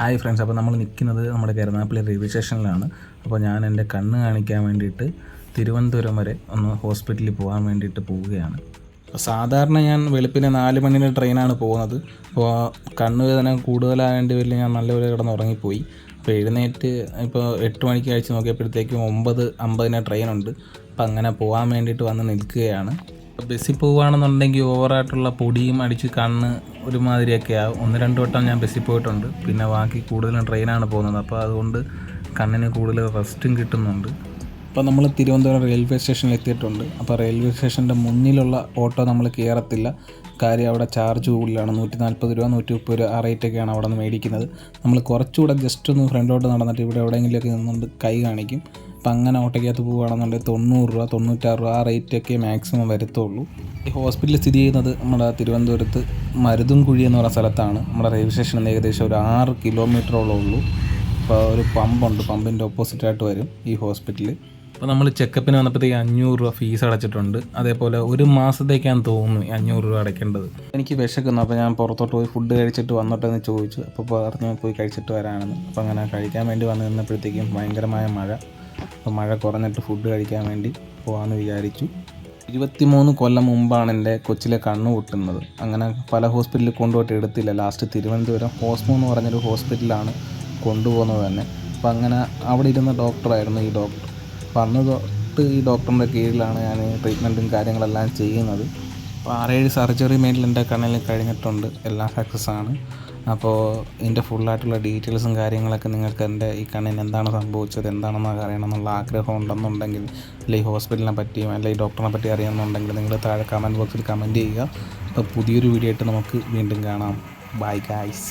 Hi friends അപ്പോൾ നമ്മൾ നിൽക്കുന്നത് നമ്മുടെ കരുനാപ്പള്ളി റെയിൽവേ സ്റ്റേഷനിലാണ്. അപ്പോൾ ഞാൻ എന്റെ കണ്ണ് കാണിക്കാൻ വേണ്ടിയിട്ട് തിരുവനന്തപുരം വരെ ഒന്ന് ഹോസ്പിറ്റലിൽ പോകാൻ വേണ്ടിയിട്ട് പോവുകയാണ്. അപ്പോൾ സാധാരണ ഞാൻ വെളുപ്പിന് നാല് മണിന്റെ ട്രെയിനാണ് പോകുന്നത്. അപ്പോൾ കണ്ണ് വേദന കൂടുതലായതിന്റെ പേരിൽ ഞാൻ നല്ലപോലെ കിടന്ന് ഉറങ്ങിപ്പോയി അപ്പോൾ എഴുന്നേറ്റ് ഇപ്പോൾ എട്ട് മണിക്ക് കഴിച്ച് നോക്കിയപ്പോഴത്തേക്കും ഒമ്പത് അമ്പതിന് ട്രെയിനുണ്ട്. അപ്പോൾ അങ്ങനെ പോകാൻ വേണ്ടിയിട്ട് വന്ന് നിൽക്കുകയാണ്. ബസ്സിൽ പോവുകയാണെന്നുണ്ടെങ്കിൽ ഓവറായിട്ടുള്ള പൊടിയും അടിച്ച് കണ്ണ് ഒരുമാതിരിയൊക്കെ ആവും. ഒന്ന് രണ്ട് വട്ടം ഞാൻ ബസ്സിൽ പോയിട്ടുണ്ട്. പിന്നെ ബാക്കി കൂടുതലും ട്രെയിനാണ് പോകുന്നത്. അപ്പോൾ അതുകൊണ്ട് കണ്ണിന് കൂടുതൽ റെസ്റ്റും കിട്ടുന്നുണ്ട്. അപ്പോൾ നമ്മൾ തിരുവനന്തപുരം റെയിൽവേ സ്റ്റേഷനിൽ എത്തിയിട്ടുണ്ട്. അപ്പോൾ റെയിൽവേ സ്റ്റേഷന്റെ മുന്നിലുള്ള ഓട്ടോ നമ്മൾ കയറത്തില്ല. കാര്യം അവിടെ ചാർജ് കൂടുതലാണ്. നൂറ്റി നാൽപ്പത് രൂപ നൂറ്റി മുപ്പത് രൂപ ആ റേറ്റൊക്കെയാണ് അവിടെ നിന്ന് മേടിക്കുന്നത്. നമ്മൾ കുറച്ചുകൂടെ ജസ്റ്റ് ഒന്ന് ഫ്രണ്ടിലോട്ട് നടന്നിട്ട് ഇവിടെ എവിടെയെങ്കിലുമൊക്കെ നിന്നുകൊണ്ട് കൈ കാണിക്കും. അപ്പം അങ്ങനെ ഓട്ടയ്ക്കകത്ത് പോവുകയാണെന്നുണ്ടെങ്കിൽ തൊണ്ണൂറ് രൂപ തൊണ്ണൂറ്റാറ് രൂപ ആ റേറ്റൊക്കെ മാക്സിമം വരത്തുള്ളൂ. ഈ ഹോസ്പിറ്റൽ സ്ഥിതി ചെയ്യുന്നത് നമ്മുടെ തിരുവനന്തപുരത്ത് മരുതുംകുഴി എന്ന് പറയുന്ന സ്ഥലത്താണ്. നമ്മുടെ റെയിൽവേ സ്റ്റേഷനിൽ നിന്ന് ഏകദേശം ഒരു ആറ് കിലോമീറ്ററോളം ഉള്ളൂ. അപ്പോൾ ഒരു പമ്പുണ്ട് പമ്പിന്റെ ഓപ്പോസിറ്റായിട്ട് വരും ഈ ഹോസ്പിറ്റലിൽ അപ്പോൾ നമ്മൾ ചെക്കപ്പിന് വന്നപ്പോഴത്തേക്ക് അഞ്ഞൂറ് രൂപ ഫീസ് അടച്ചിട്ടുണ്ട്. അതേപോലെ ഒരു മാസത്തേക്കാണ് തോന്നുന്നു ഈ അഞ്ഞൂറ് രൂപ അടയ്ക്കേണ്ടത്. എനിക്ക് വിശക്കുന്നു. അപ്പോൾ ഞാൻ പുറത്തോട്ട് പോയി ഫുഡ് കഴിച്ചിട്ട് വന്നിട്ടെന്ന് ചോദിച്ചു. അപ്പോൾ പറഞ്ഞു പോയി കഴിച്ചിട്ട് വരാനെന്ന് അപ്പോൾ അങ്ങനെ കഴിക്കാൻ വേണ്ടി വന്ന് നിന്നപ്പോഴത്തേക്കും ഭയങ്കരമായ മഴ. അപ്പോൾ മഴ കുറഞ്ഞിട്ട് ഫുഡ് കഴിക്കാൻ വേണ്ടി പോകാമെന്ന് വിചാരിച്ചു. ഇരുപത്തിമൂന്ന് കൊല്ലം മുമ്പാണ് എന്റെ കൊച്ചിലെ കണ്ണ് പൊട്ടുന്നത്. അങ്ങനെ പല ഹോസ്പിറ്റലിൽ കൊണ്ടുപോയിട്ട് എടുത്തില്ല. ലാസ്റ്റ് തിരുവനന്തപുരം ഹോസ്മോ എന്ന് പറഞ്ഞൊരു ഹോസ്പിറ്റലാണ് കൊണ്ടുപോകുന്നത് തന്നെ. അപ്പോൾ അങ്ങനെ അവിടെ ഇരുന്ന ഡോക്ടറായിരുന്നു ഈ ഡോക്ടർ അപ്പോൾ അന്ന് തൊട്ട് ഈ ഡോക്ടറിന്റെ കീഴിലാണ് ഞാൻ ട്രീറ്റ്മെന്റും കാര്യങ്ങളെല്ലാം ചെയ്യുന്നത്. അപ്പോൾ ആറേഴ് സർജറി മേലിൽ എന്റെ കണ്ണിൽ കഴിഞ്ഞിട്ടുണ്ട് എല്ലാം സക്സസ് ആണ്. അപ്പോൾ ഇതിന്റെ ഫുള്ളായിട്ടുള്ള ഡീറ്റെയിൽസും കാര്യങ്ങളൊക്കെ നിങ്ങൾക്ക് എന്റെ ഈ കണ്ണിന് എന്താണ് സംഭവിച്ചത് എന്താണെന്ന് അറിയണം എന്നുള്ള ആഗ്രഹം ഉണ്ടെന്നുണ്ടെങ്കിൽ അല്ലെങ്കിൽ ഹോസ്പിറ്റലിനെ പറ്റിയും അല്ലെങ്കിൽ ഡോക്ടറിനെ പറ്റി അറിയണമെന്നുണ്ടെങ്കിൽ നിങ്ങൾ താഴെ കമന്റ് ബോക്സിൽ കമന്റ് ചെയ്യുക. അപ്പോൾ പുതിയൊരു വീഡിയോ ആയിട്ട് നമുക്ക് വീണ്ടും കാണാം. Bye guys